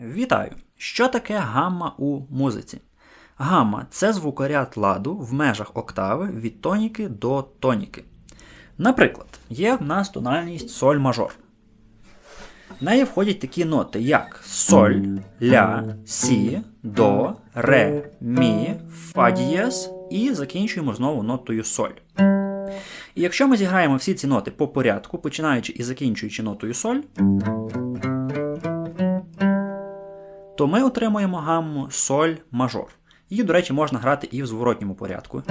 Вітаю! Що таке гамма у музиці? Гамма це звукоряд ладу в межах октави від тоніки до тоніки. Наприклад, є в нас тональність соль мажор. В неї входять такі ноти, як соль, ля, сі, до, ре, мі, фа дієс і закінчуємо знову нотою соль. І якщо ми зіграємо всі ці ноти по порядку, починаючи і закінчуючи нотою соль, то ми отримуємо гамму соль мажор. Її, до речі, можна грати і в зворотньому порядку.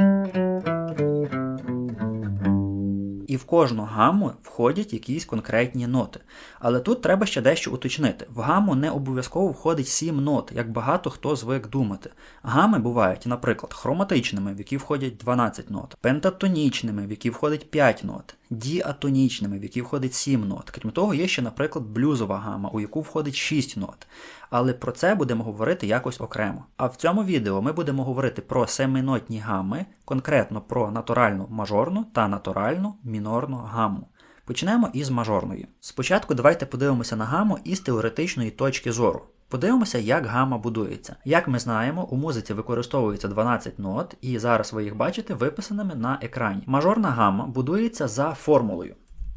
І в кожну гамму входять якісь конкретні ноти. Але тут треба ще дещо уточнити. В гамму не обов'язково входить 7 нот, як багато хто звик думати. Гами бувають, наприклад, хроматичними, в які входять 12 нот, пентатонічними, в які входить 5 нот, діатонічними, в які входить 7 нот. Крім того, є ще, наприклад, блюзова гама, у яку входить 6 нот. Але про це будемо говорити якось окремо. А в цьому відео ми будемо говорити про семинотні гами, конкретно про натуральну мажорну та натуральну мінорну гаму. Почнемо із мажорної. Спочатку давайте подивимося на гаму із теоретичної точки зору. Подивимося, як гама будується. Як ми знаємо, у музиці використовується 12 нот, і зараз ви їх бачите виписаними на екрані. Мажорна гама будується за формулою: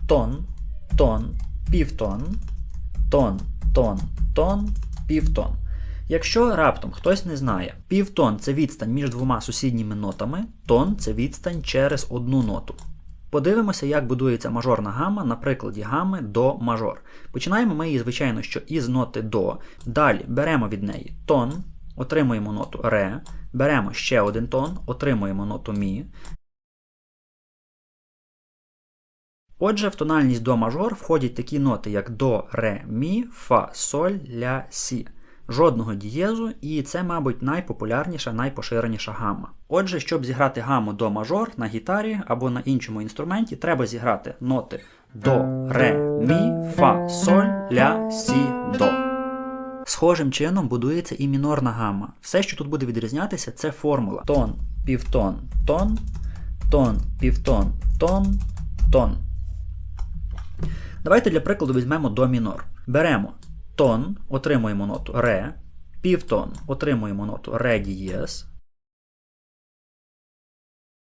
тон, тон, півтон, тон, тон, тон, півтон. Якщо раптом хтось не знає, півтон це відстань між двома сусідніми нотами, тон це відстань через одну ноту. Подивимося, як будується мажорна гама на прикладі гами до мажор. Починаємо ми її, звичайно, що із ноти до. Далі беремо від неї тон, отримуємо ноту ре, беремо ще один тон, отримуємо ноту мі. Отже, в тональність до мажор входять такі ноти, як до, ре, мі, фа, соль, ля, сі. Жодного дієзу, і це, мабуть, найпопулярніша, найпоширеніша гамма. Отже, щоб зіграти гаму до мажор на гітарі або на іншому інструменті, треба зіграти ноти до, ре, мі, фа, соль, ля, сі, до. Схожим чином будується і мінорна гамма. Все, що тут буде відрізнятися, це формула. Тон, півтон, тон, тон, півтон, тон, тон. Давайте для прикладу візьмемо до мінор. Беремо тон, отримуємо ноту ре, півтон отримуємо ноту ре дієс.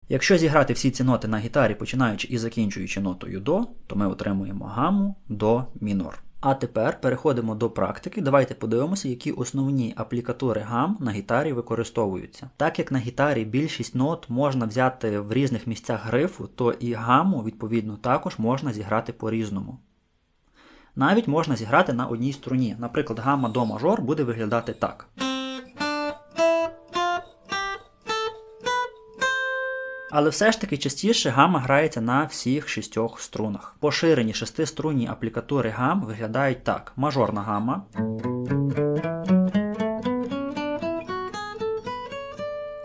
Якщо зіграти всі ці ноти на гітарі, починаючи і закінчуючи нотою до, то ми отримуємо гаму до мінор. А тепер переходимо до практики. Давайте подивимося, які основні аплікатури гам на гітарі використовуються. Так як на гітарі більшість нот можна взяти в різних місцях грифу, то і гаму, відповідно, також можна зіграти по-різному. Навіть можна зіграти на одній струні. Наприклад, гамма до мажор буде виглядати так. Але все ж таки частіше гама грається на всіх шістьох струнах. Поширені шестиструнні аплікатури гам виглядають так: мажорна гамма.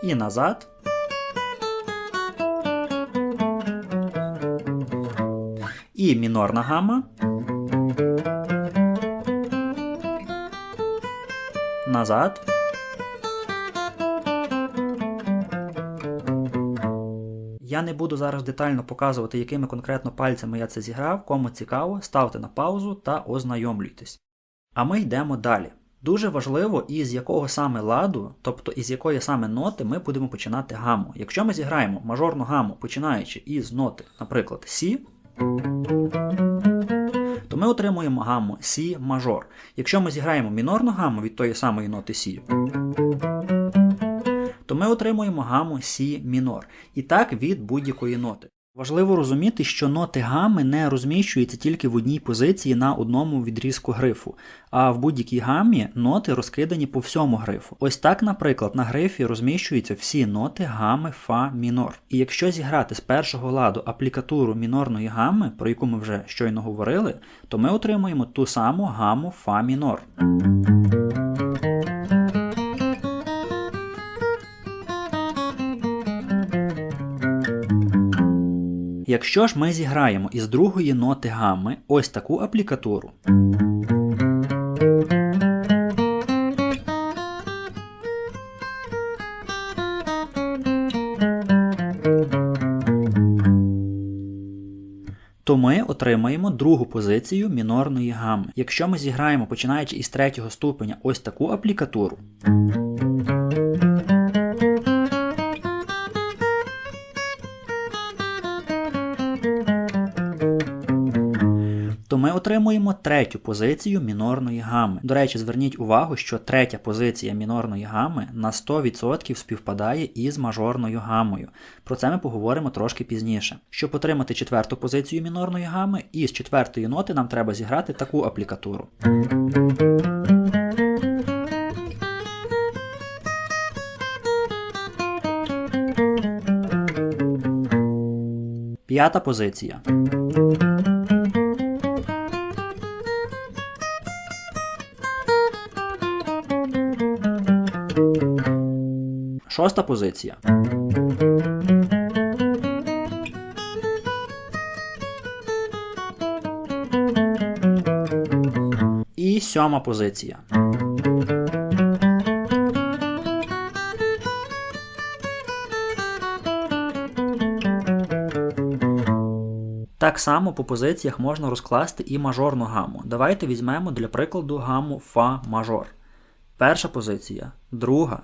І назад. І мінорна гамма. Назад. Я не буду зараз детально показувати, якими конкретно пальцями я це зіграв. Кому цікаво, ставте на паузу та ознайомлюйтесь. А ми йдемо далі. Дуже важливо, із якого саме ладу, тобто із якої саме ноти ми будемо починати гаму. Якщо ми зіграємо мажорну гаму, починаючи із ноти, наприклад, Сі, то ми отримуємо гаму Сі мажор. Якщо ми зіграємо мінорну гаму від тої самої ноти Сі, то ми отримуємо гаму Сі мінор. І так від будь-якої ноти. Важливо розуміти, що ноти гами не розміщуються тільки в одній позиції на одному відрізку грифу, а в будь-якій гамі ноти розкидані по всьому грифу. Ось так, наприклад, на грифі розміщуються всі ноти гами фа мінор. І якщо зіграти з першого ладу аплікатуру мінорної гами, про яку ми вже щойно говорили, то ми отримуємо ту саму гаму фа мінор. Якщо ж ми зіграємо із другої ноти гами ось таку аплікатуру. то ми отримаємо другу позицію мінорної гами. Якщо ми зіграємо, починаючи із третього ступеня, ось таку аплікатуру. То ми отримуємо третю позицію мінорної гами. До речі, зверніть увагу, що третя позиція мінорної гами на 100% співпадає із мажорною гамою. Про це ми поговоримо трошки пізніше. Щоб отримати четверту позицію мінорної гами, із четвертої ноти нам треба зіграти таку аплікатуру. П'ята позиція. Шоста позиція. І сьома позиція. Так само по позиціях можна розкласти і мажорну гаму. Давайте візьмемо для прикладу гаму Фа мажор. Перша позиція, друга,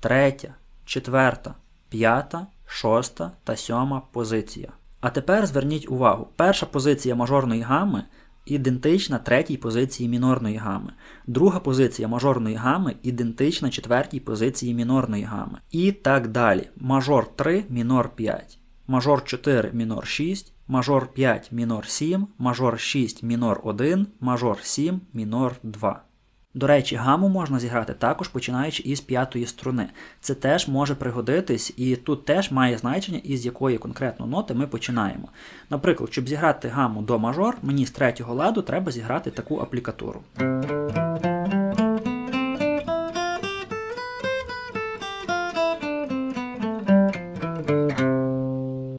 третя, четверта, п'ята, шоста та сьома позиція. А тепер зверніть увагу, перша позиція мажорної гами ідентична третій позиції мінорної гами. Друга позиція мажорної гами ідентична четвертій позиції мінорної гами. І так далі. Мажор 3, мінор 5, мажор 4, мінор 6, мажор 5, мінор 7, мажор 6, мінор 1, мажор 7, мінор 2. До речі, гаму можна зіграти також починаючи із п'ятої струни. Це теж може пригодитись, і тут теж має значення, із якої конкретно ноти ми починаємо. Наприклад, щоб зіграти гаму до мажор, мені з третього ладу треба зіграти таку аплікатуру.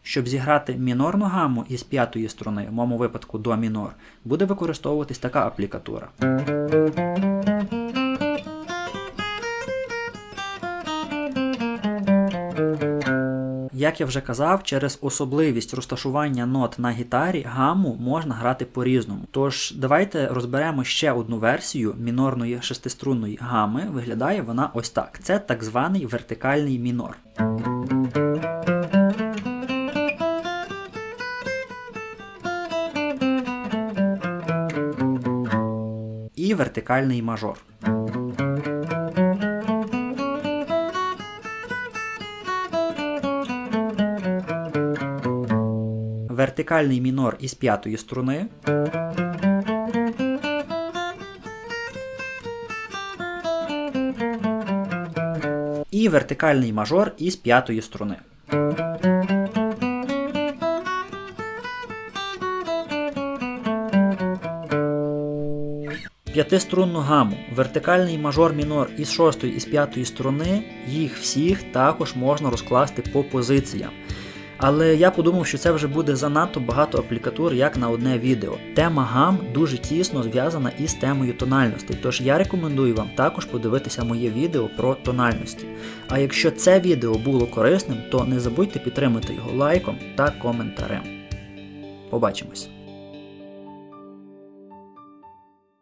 Щоб зіграти мінорну гаму із п'ятої струни, в моєму випадку до мінор, буде використовуватись така аплікатура. Як я вже казав, через особливість розташування нот на гітарі гаму можна грати по-різному. Тож давайте розберемо ще одну версію мінорної шестиструнної гами. Виглядає вона ось так. Це так званий вертикальний мінор. І вертикальний мажор. Вертикальний мінор із п'ятої струни. І вертикальний мажор із п'ятої струни. П'ятиструнну гаму, вертикальний мажор мінор із шостої і з п'ятої струни, їх всіх також можна розкласти по позиціям. Але я подумав, що це вже буде занадто багато аплікатур, як на одне відео. Тема гам дуже тісно зв'язана із темою тональностей, тож я рекомендую вам також подивитися моє відео про тональності. А якщо це відео було корисним, то не забудьте підтримати його лайком та коментарем. Побачимось!